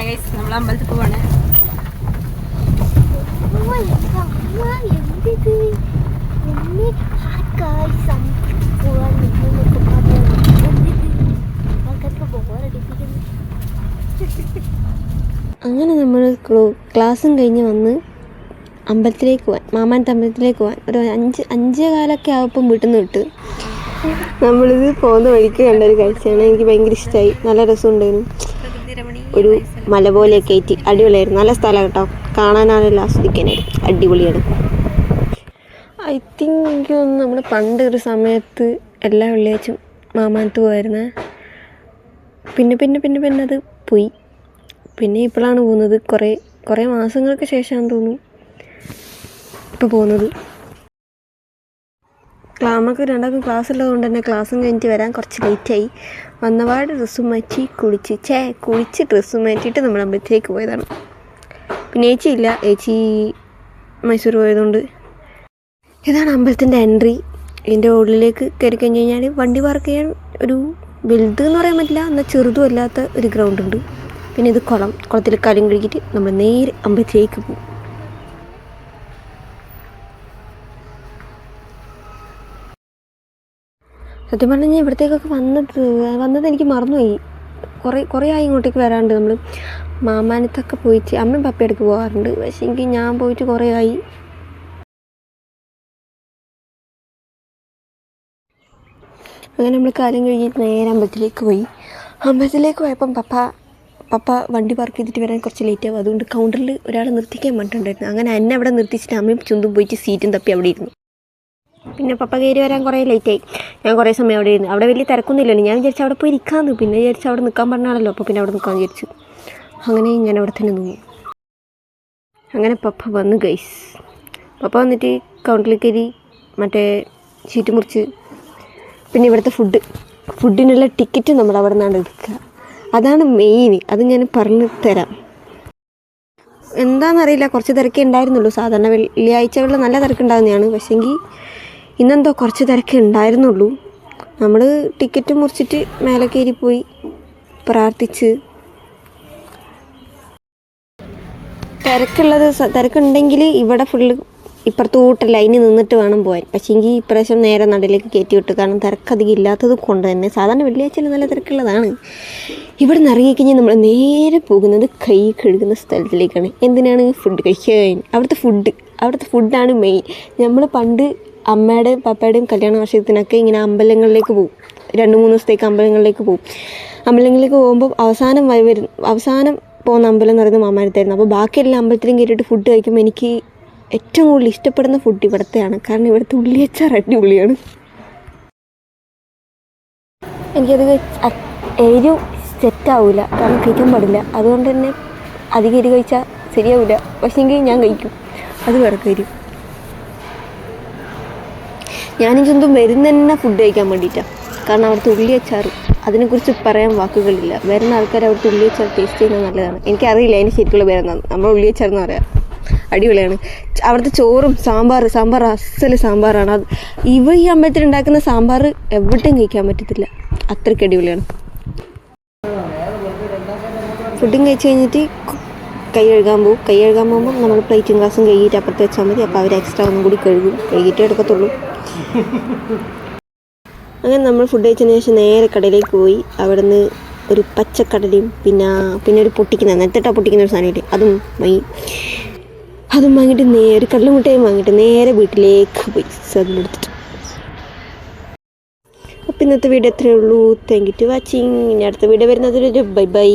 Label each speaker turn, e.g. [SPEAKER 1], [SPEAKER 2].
[SPEAKER 1] അമ്പലത്തിൽ പോവാണ്.
[SPEAKER 2] അങ്ങനെ നമ്മൾ ക്ലാസ്സും കഴിഞ്ഞ് വന്ന് അമ്പലത്തിലേക്ക് പോവാൻ മാമാന്റെ അമ്പലത്തിലേക്ക് പോവാൻ. ഒരു അഞ്ച് അഞ്ചേ കാലൊക്കെ ആവുമ്പം വീട്ടിൽ നിന്ന് വിട്ട് നമ്മളിത് പോകുന്ന വഴിക്ക് കണ്ടൊരു കാഴ്ചയാണ്. എനിക്ക് ഭയങ്കര ഇഷ്ടമായി നല്ല രസമുണ്ടായിരുന്നു. ഒരു മല പോലെയൊക്കെ ആയിട്ട് അടിപൊളിയായിരുന്നു. നല്ല സ്ഥലം കേട്ടോ. കാണാനാണെങ്കിലും ആസ്വദിക്കാനായിരുന്നു അടിപൊളിയാണ്. ഐ തിങ്ക് എനിക്ക് നമ്മൾ പണ്ട് ഒരു സമയത്ത് എല്ലാ വെള്ളിയാഴ്ചയും മാമാനത്ത് പോയായിരുന്നേ പിന്നെ പിന്നെ പിന്നെ പിന്നെ അത് പോയി. പിന്നെ ഇപ്പോഴാണ് പോകുന്നത്. കുറേ കുറേ മാസങ്ങൾക്ക് ശേഷമാണെന്ന് തോന്നുന്നു ഇപ്പോൾ പോകുന്നത്. നമുക്ക് രണ്ടാൾക്കും ക്ലാസ് ഉള്ളതുകൊണ്ട് തന്നെ ക്ലാസ്സും കഴിഞ്ഞിട്ട് വരാൻ കുറച്ച് ലേറ്റായി. വന്നപാട് ഡ്രസ്സും മാറ്റി കുളിച്ച് ചേ കുളിച്ച് ഡ്രസ്സും മാറ്റിയിട്ട് നമ്മൾ അമ്പലത്തിലേക്ക് പോയതാണ്. പിന്നെ ഏച്ചി ഇല്ല. ഏച്ചി മൈസൂർ പോയതുകൊണ്ട്. ഇതാണ് അമ്പലത്തിന്റെ എൻട്രി. ഇതിന്റെ ഉള്ളിലേക്ക് കയറി കഴിഞ്ഞ് കഴിഞ്ഞാൽ വണ്ടി പാർക്ക് ചെയ്യാൻ ഒരു വലുത് എന്ന് പറയാൻ പറ്റില്ല എന്നാൽ ചെറുതും അല്ലാത്ത ഒരു ഗ്രൗണ്ട് ഉണ്ട്. പിന്നെ ഇത് കുളം. കുളത്തിൽ കാര്യം കഴുകിയിട്ട് നമ്മൾ നേരെ അമ്പലത്തിലേക്ക് പോകും. സത്യം പറഞ്ഞാൽ ഞാൻ ഇവിടത്തേക്കൊക്കെ വന്നത് വന്നത് എനിക്ക് മറന്നുപോയി. കുറേ കുറേ ആയി ഇങ്ങോട്ടേക്ക് വരാണ്ട് നമ്മൾ മാമാനത്തൊക്കെ പോയിട്ട് അമ്മയും പപ്പയടുക്ക് പോകാറുണ്ട് പക്ഷേ എനിക്ക് ഞാൻ പോയിട്ട് കുറേ ആയി. അങ്ങനെ നമ്മൾ കാലം കഴിഞ്ഞിട്ട് നേരെ അമ്പലത്തിലേക്ക് പോയി. അമ്പലത്തിലേക്ക് പോയപ്പം പപ്പ പപ്പ വണ്ടി പാർക്ക് ചെയ്തിട്ട് വരാൻ കുറച്ച് ലേറ്റ് ആവും. അതുകൊണ്ട് കൗണ്ടറിൽ ഒരാളെ നിർത്തിക്കാൻ പറഞ്ഞിട്ടുണ്ടായിരുന്നു. അങ്ങനെ എന്നെ അവിടെ നിർത്തിച്ചിട്ട് അമ്മയും ചുണ്ടും പോയിട്ട് സീറ്റും തപ്പി അവിടെ ഇരുന്നു. പിന്നെ പപ്പ കയറി വരാൻ കുറേ ലേറ്റായി ഞാൻ കുറേ സമയം അവിടെ ഇരുന്നു. അവിടെ വലിയ തിരക്കൊന്നുമില്ലല്ലോ ഞാൻ വിചാരിച്ചു അവിടെ പോയി ഇരിക്കാമെന്ന് പിന്നെ വിചാരിച്ചു അവിടെ നിൽക്കാൻ പറഞ്ഞാണല്ലോ. അപ്പോൾ പിന്നെ അവിടെ നിൽക്കാൻ വിചാരിച്ചു. അങ്ങനെ ഞാൻ അവിടെ തന്നെ നിന്നു. അങ്ങനെ പപ്പ വന്നു ഗൈസ് പപ്പ വന്നിട്ട് കൗണ്ടറിൽ കയറി മറ്റേ ഷീറ്റ് മുറിച്ച് പിന്നെ ഇവിടുത്തെ ഫുഡ് ഫുഡിനുള്ള ടിക്കറ്റ് നമ്മൾ അവിടെ നിന്നാണ് എടുക്കുക. അതാണ് മെയിൻ അത് ഞാൻ പറഞ്ഞു തരാം. എന്താണെന്നറിയില്ല. കുറച്ച് തിരക്കേ ഉണ്ടായിരുന്നുള്ളൂ. സാധാരണ വെള്ളിയാഴ്ചകളിൽ നല്ല തിരക്കുണ്ടാകുന്നതാണ് പക്ഷേങ്കിൽ ഇന്നെന്തോ കുറച്ച് തിരക്കേ ഉണ്ടായിരുന്നുള്ളൂ. നമ്മൾ ടിക്കറ്റ് മുറിച്ചിട്ട് മേലെ കയറി പോയി പ്രാർത്ഥിച്ച്. തിരക്കുള്ളത് തിരക്കുണ്ടെങ്കിൽ ഇവിടെ ഫുള്ള് ഇപ്പുറത്തോട്ട് ലൈനിൽ നിന്നിട്ട് വേണം പോകാൻ പക്ഷേങ്കിൽ ഇപ്രാവശ്യം നേരെ നടയിലേക്ക് കയറ്റി വിട്ടു കാരണം തിരക്കധികം ഇല്ലാത്തത് കൊണ്ട് തന്നെ സാധാരണ വെള്ളിയാഴ്ചയിൽ നല്ല തിരക്കുള്ളതാണ്. ഇവിടെ നിന്ന് ഇറങ്ങിക്കഴിഞ്ഞാൽ നമ്മൾ നേരെ പോകുന്നത് കൈ കഴുകുന്ന സ്ഥലത്തിലേക്കാണ്. എന്തിനാണ്? ഫുഡ് കഴിക്കാൻ. അവിടുത്തെ ഫുഡ് അവിടുത്തെ ഫുഡാണ് മെയിൻ നമ്മൾ പണ്ട് അമ്മയുടെയും പപ്പയുടെയും കല്യാണ വർഷത്തിനൊക്കെ ഇങ്ങനെ അമ്പലങ്ങളിലേക്ക് പോകും രണ്ട് മൂന്ന് ദിവസത്തേക്ക് അമ്പലങ്ങളിലേക്ക് പോകും അമ്പലങ്ങളിലേക്ക് പോകുമ്പോൾ അവസാനം വരും അവസാനം പോകുന്ന അമ്പലം എന്ന് പറയുന്നത് മാമാനത്തായിരുന്നു അപ്പോൾ ബാക്കിയെല്ലാം അമ്പലത്തിലും കയറിയിട്ട് ഫുഡ് കഴിക്കുമ്പോൾ എനിക്ക് ഏറ്റവും കൂടുതൽ ഇഷ്ടപ്പെടുന്ന ഫുഡ് ഇവിടുത്തെയാണ്. കാരണം ഇവിടുത്തെ ഉള്ളിയച്ചാർ അടിപൊളിയാണ്. എനിക്കത് അ- സെറ്റ് ആവില്ല കാരണം കഴിക്കാൻ പാടില്ല. അതുകൊണ്ട് തന്നെ അധികം എരി കഴിച്ചാൽ ശരിയാവില്ല പക്ഷേങ്കിൽ ഞാൻ കഴിക്കും. അത് വേറെ കാര്യം. ഞാനും ചന്തും വരുന്ന തന്നെ ഫുഡ് കഴിക്കാൻ വേണ്ടിയിട്ടാണ് കാരണം അവിടുത്തെ ഉള്ളി അച്ചാർ അതിനെക്കുറിച്ച് പറയാൻ വാക്കുകളില്ല. വരുന്ന ആൾക്കാർ അവിടുത്തെ ഉള്ളി അച്ചാർ ടേസ്റ്റ് ചെയ്യുന്നത് നല്ലതാണ്. എനിക്കറിയില്ല അതിന് ശരിക്കുള്ള പേരെന്താണ് നമ്മൾ ഉള്ളി അച്ചാർ എന്ന് പറയാം. അടിപൊളിയാണ്. അവിടുത്തെ ചോറും സാമ്പാർ സാമ്പാർ അസൽ സാമ്പാറാണ്. അത് ഇവ ഈ അമ്പലത്തിൽ ഉണ്ടാക്കുന്ന സാമ്പാർ എവിടെയും കഴിക്കാൻ പറ്റത്തില്ല. അത്രയ്ക്ക് അടിപൊളിയാണ്. ഫുഡും കഴിച്ച് കഴിഞ്ഞിട്ട് കൈ കഴുകാൻ പോകും കൈ കഴുകാൻ പോകുമ്പോൾ നമ്മൾ പ്ലേറ്റും ഗ്ലാസും കഴുകിയിട്ട് അപ്പുറത്ത് വെച്ചാൽ മതി. അപ്പോൾ അവർ എക്സ്ട്രാ ഒന്നും കൂടി കഴുകും. കഴുകിയിട്ടേ എടുക്കത്തുള്ളൂ. അങ്ങനെ നമ്മൾ ഫുഡ് കഴിച്ചതിന് ശേഷം നേരെ കടയിലേക്ക് പോയി. അവിടെ നിന്ന് ഒരു പച്ചക്കടലയും പിന്നെ പിന്നെ ഒരു പൊട്ടിക്കുന്ന നെത്തിട്ട പൊട്ടിക്കുന്ന ഒരു സാധനമില്ലേ അതും വാങ്ങി. അതും വാങ്ങിയിട്ട് നേരെ കടലമുട്ടയും വാങ്ങിയിട്ട് നേരെ വീട്ടിലേക്ക് പോയി. അതിലെടുത്തിട്ട് അപ്പോൾ ഇന്നത്തെ വീഡിയോ എത്രയേ ഉള്ളൂ. താങ്ക് യു ടു വാച്ചിങ് ഇനി അടുത്ത വീഡിയോ വരുന്നതൊരു ബൈ ബൈ